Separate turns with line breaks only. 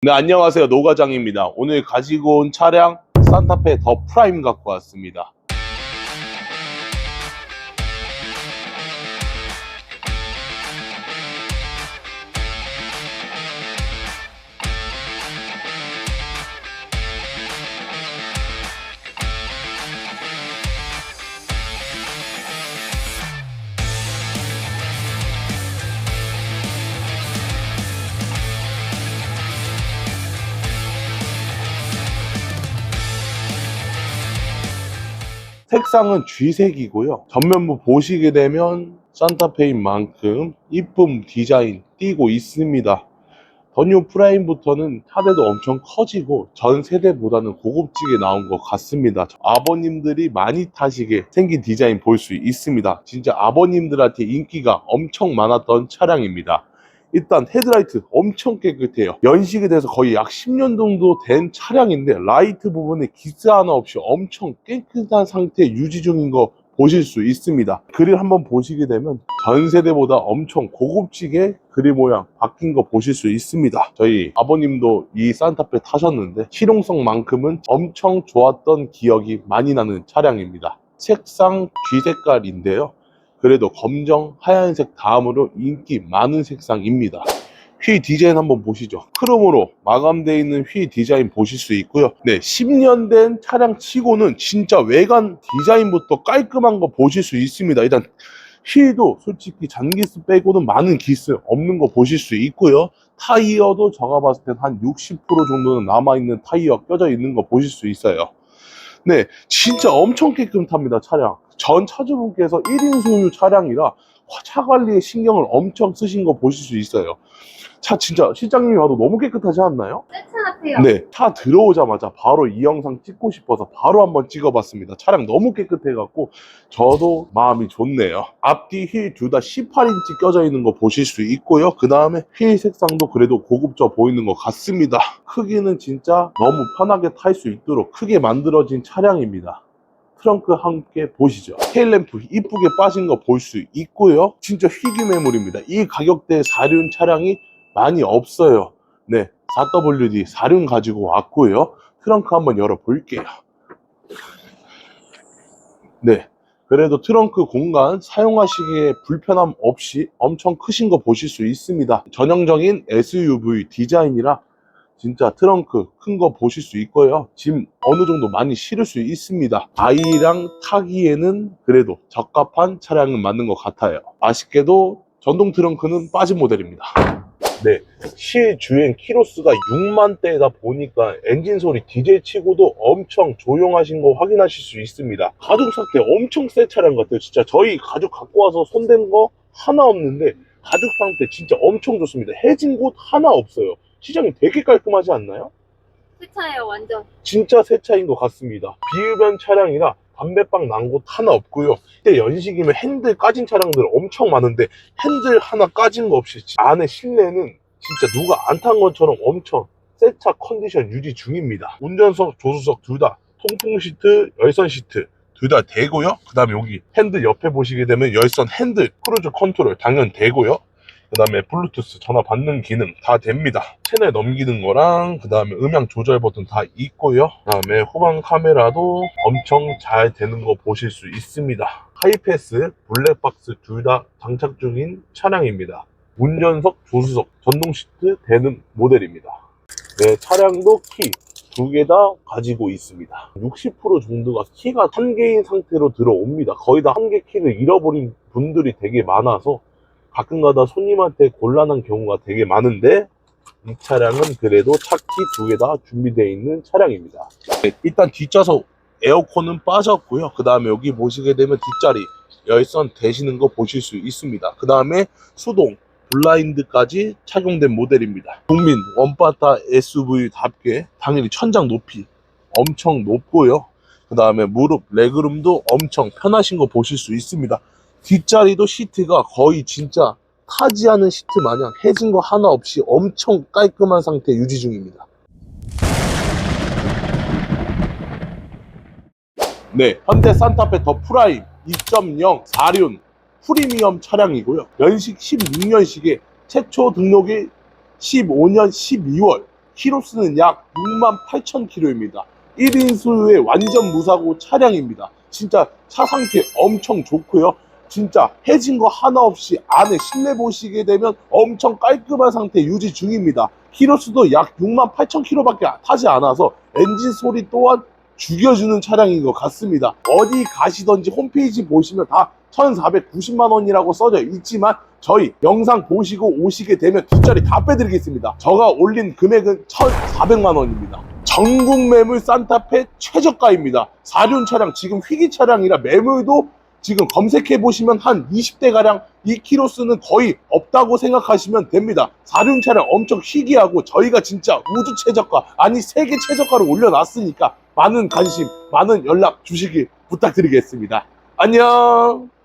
네, 안녕하세요. 노과장입니다. 오늘 가지고 온 차량 산타페 더 프라임 갖고 왔습니다. 색상은 쥐색이고요. 전면부 보시게 되면 산타페인 만큼 이쁨 디자인 띄고 있습니다. 더뉴 프라임부터는 차대도 엄청 커지고 전 세대보다는 고급지게 나온 것 같습니다. 아버님들이 많이 타시게 생긴 디자인 볼 수 있습니다. 진짜 아버님들한테 인기가 엄청 많았던 차량입니다. 일단 헤드라이트 엄청 깨끗해요. 연식에 대해서 거의 약 10년 정도 된 차량인데 라이트 부분에 기스 하나 없이 엄청 깨끗한 상태 유지 중인 거 보실 수 있습니다. 그릴 한번 보시게 되면 전 세대보다 엄청 고급지게 그릴 모양 바뀐 거 보실 수 있습니다. 저희 아버님도 이 산타페 타셨는데 실용성만큼은 엄청 좋았던 기억이 많이 나는 차량입니다. 색상 G 색깔인데요. 그래도 검정, 하얀색 다음으로 인기 많은 색상입니다. 휠 디자인 한번 보시죠. 크롬으로 마감되어 있는 휠 디자인 보실 수 있고요. 네, 10년 된 차량 치고는 진짜 외관 디자인부터 깔끔한 거 보실 수 있습니다. 일단 휠도 솔직히 잔기스 빼고는 많은 기스 없는 거 보실 수 있고요. 타이어도 제가 봤을 땐한60% 정도는 남아있는 타이어 껴져 있는 거 보실 수 있어요. 네, 진짜 엄청 깨끗합니다, 차량. 전 차주분께서 1인 소유 차량이라 차 관리에 신경을 엄청 쓰신 거 보실 수 있어요. 차 진짜 실장님이 봐도 너무 깨끗하지 않나요?
같아요.
네, 차 들어오자마자 바로 이 영상 찍고 싶어서 바로 한번 찍어봤습니다. 차량 너무 깨끗해갖고 저도 마음이 좋네요. 앞뒤 휠 둘 다 18인치 껴져 있는 거 보실 수 있고요. 그 다음에 휠 색상도 그래도 고급져 보이는 것 같습니다. 크기는 진짜 너무 편하게 탈 수 있도록 크게 만들어진 차량입니다. 트렁크 함께 보시죠. 테일램프 이쁘게 빠진 거 볼 수 있고요. 진짜 희귀 매물입니다. 이 가격대의 사륜 차량이 많이 없어요. 네, 4WD 사륜 가지고 왔고요. 트렁크 한번 열어볼게요. 네, 그래도 트렁크 공간 사용하시기에 불편함 없이 엄청 크신 거 보실 수 있습니다. 전형적인 SUV 디자인이라 진짜 트렁크 큰 거 보실 수 있고요. 짐 어느 정도 많이 실을 수 있습니다. 아이랑 타기에는 그래도 적합한 차량은 맞는 것 같아요. 아쉽게도 전동 트렁크는 빠진 모델입니다. 네, 실주행 키로수가 6만 대다 보니까 엔진 소리 디젤 치고도 엄청 조용하신 거 확인하실 수 있습니다. 가죽 상태 엄청 새 차량 같아요. 진짜 저희 가죽 갖고 와서 손댄 거 하나 없는데 가죽 상태 진짜 엄청 좋습니다. 해진 곳 하나 없어요. 시장이 되게 깔끔하지 않나요?
세차예요, 완전.
진짜 새 차인 것 같습니다. 비흡연 차량이라 담배빵 난 곳 하나 없고요. 이때 연식이면 핸들 까진 차량들 엄청 많은데 핸들 하나 까진 거 없이 안에 실내는 진짜 누가 안 탄 것처럼 엄청 새 차 컨디션 유지 중입니다. 운전석, 조수석 둘 다 통풍 시트, 열선 시트 둘 다 되고요. 그 다음에 여기 핸들 옆에 보시게 되면 열선 핸들, 크루즈 컨트롤 당연 되고요. 그 다음에 블루투스 전화 받는 기능 다 됩니다. 채널 넘기는 거랑 그 다음에 음향 조절 버튼 다 있고요. 그 다음에 후방 카메라도 엄청 잘 되는 거 보실 수 있습니다. 하이패스, 블랙박스 둘 다 장착 중인 차량입니다. 운전석, 조수석, 전동 시트 되는 모델입니다. 네, 차량도 키 두 개 다 가지고 있습니다. 60% 정도가 키가 한 개인 상태로 들어옵니다. 거의 다 한 개 키를 잃어버린 분들이 되게 많아서 가끔가다 손님한테 곤란한 경우가 되게 많은데 이 차량은 그래도 차키 두 개 다 준비되어 있는 차량입니다. 네, 일단 뒷좌석 에어컨은 빠졌고요. 그 다음에 여기 보시게 되면 뒷자리 열선 되시는 거 보실 수 있습니다. 그 다음에 수동 블라인드까지 착용된 모델입니다. 국민 원바타 SUV답게 당연히 천장 높이 엄청 높고요. 그 다음에 무릎 레그룸도 엄청 편하신 거 보실 수 있습니다. 뒷자리도 시트가 거의 진짜 타지 않은 시트 마냥 해진 거 하나 없이 엄청 깔끔한 상태 유지 중입니다. 네, 현대 산타페 더 프라임 2.0 4륜 프리미엄 차량이고요. 연식 16년식에 최초 등록이 15년 12월 키로수는 약 6만 8천 킬로입니다. 1인 소유의 완전 무사고 차량입니다. 진짜 차 상태 엄청 좋고요. 진짜 해진 거 하나 없이 안에 실내 보시게 되면 엄청 깔끔한 상태 유지 중입니다. 키로수도 약 6만 8천 킬로밖에 타지 않아서 엔진 소리 또한 죽여주는 차량인 것 같습니다. 어디 가시던지 홈페이지 보시면 다 1,490만 원이라고 써져 있지만 저희 영상 보시고 오시게 되면 뒷자리 다 빼드리겠습니다. 제가 올린 금액은 1,400만 원입니다. 전국 매물 산타페 최저가입니다. 4륜 차량 지금 희귀 차량이라 매물도 지금 검색해 보시면 한 20대 가량 이 키로수는 거의 없다고 생각하시면 됩니다. 4륜 차량 엄청 희귀하고 저희가 진짜 우주 최저가 아니 세계 최저가로 올려놨으니까 많은 관심, 많은 연락 주시기 부탁드리겠습니다. 안녕.